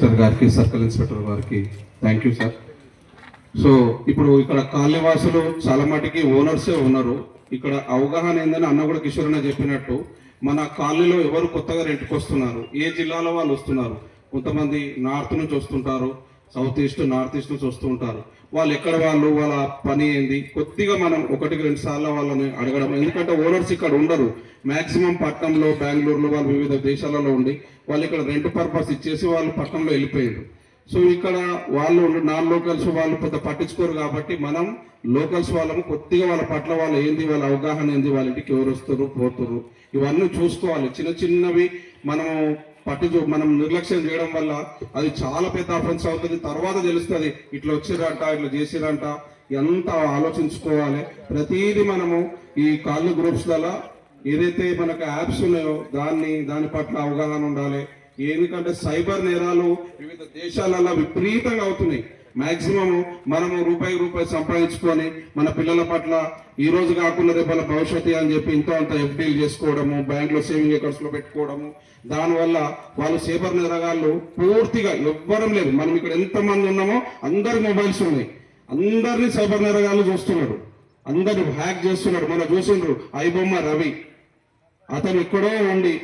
Sir గారికి circle inspector గారికి thank you sir so ఇప్పుడు ఇక్కడ కాలనీవాసులు చాలా మటుకి ఓనర్సే ఉన్నారు. ఇక్కడ అవగాహన ఏందని అన్న కూడా కిషోర్ చెప్పినట్టు మన కాలనీలో ఎవరు కొత్తగా రెంట్కి వస్తున్నారు ఏ జిల్లాలో వాళ్ళు వస్తున్నారు? కొంతమంది నార్త్ నుంచి వస్తుంటారు. సౌత్ ఈస్ట్ నార్త్ ఈస్ట్ నుంచి వస్తూ ఉంటారు. వాళ్ళు ఎక్కడ వాళ్ళు వాళ్ళ పని ఏంది? కొద్దిగా మనం ఒకటికి రెండు సార్లు వాళ్ళని అడగడం. ఎందుకంటే ఓనర్స్ ఇక్కడ ఉండరు మాక్సిమం పట్టణంలో బెంగళూరులో వాళ్ళు వివిధ దేశాలలో ఉండి వాళ్ళు ఇక్కడ రెంట్ పర్పస్ ఇచ్చేసి వాళ్ళు పట్టణంలో వెళ్ళిపోయారు సో ఇక్కడ వాళ్ళు నాన్ లోకల్స్ వాళ్ళు పెద్ద పట్టించుకోరు కాబట్టి మనం లోకల్స్ వాళ్ళము కొద్దిగా వాళ్ళ పట్ల వాళ్ళ ఏంది వాళ్ళ అవగాహన ఏంది వాళ్ళ ఇంటికి ఎవరు వస్తారు పోతారు? ఇవన్నీ చూసుకోవాలి. చిన్న చిన్నవి మనము పట్టించు మనం నిర్లక్ష్యం చేయడం వల్ల అది చాలా పెద్ద అఫెన్స్ అవుతుంది. తర్వాత తెలుస్తుంది ఇట్లా వచ్చిరంట ఇట్లా చేసిరంట ఎంత ఆలోచించుకోవాలి. ప్రతిదీ మనము ఈ కాళ్ళు గ్రూప్స్లలో ఏదైతే మనకు యాప్స్ ఉన్నాయో దాన్ని దాని పట్ల అవగాహన ఉండాలి. ఎందుకంటే సైబర్ నేరాలు వివిధ దేశాలలో విపరీతంగా అవుతున్నాయి. మాక్సిమం మనము రూపాయి రూపాయి సంపాదించుకొని మన పిల్లల పట్ల ఈ రోజు కాకుండా రేపు వాళ్ళ భవిష్యత్తు అని చెప్పి ఇంత అంత ఎఫ్డీలు చేసుకోవడము బ్యాంకులో సేవింగ్ అకౌంట్స్లో పెట్టుకోవడము. దానివల్ల వాళ్ళు సైబర్ నేరగాళ్ళు పూర్తిగా ఎవ్వరం లేదు. మనం ఇక్కడ ఎంతమంది ఉన్నామో అందరి మొబైల్స్ ఉన్నాయి. అందరినీ సైబర్ నేరగాళ్ళు చూస్తున్నాడు. అందరు హ్యాక్ చేస్తున్నాడు. మనం చూసిండ్రు ఐబొమ్మ రవి. అతను ఎక్కడో ఉండి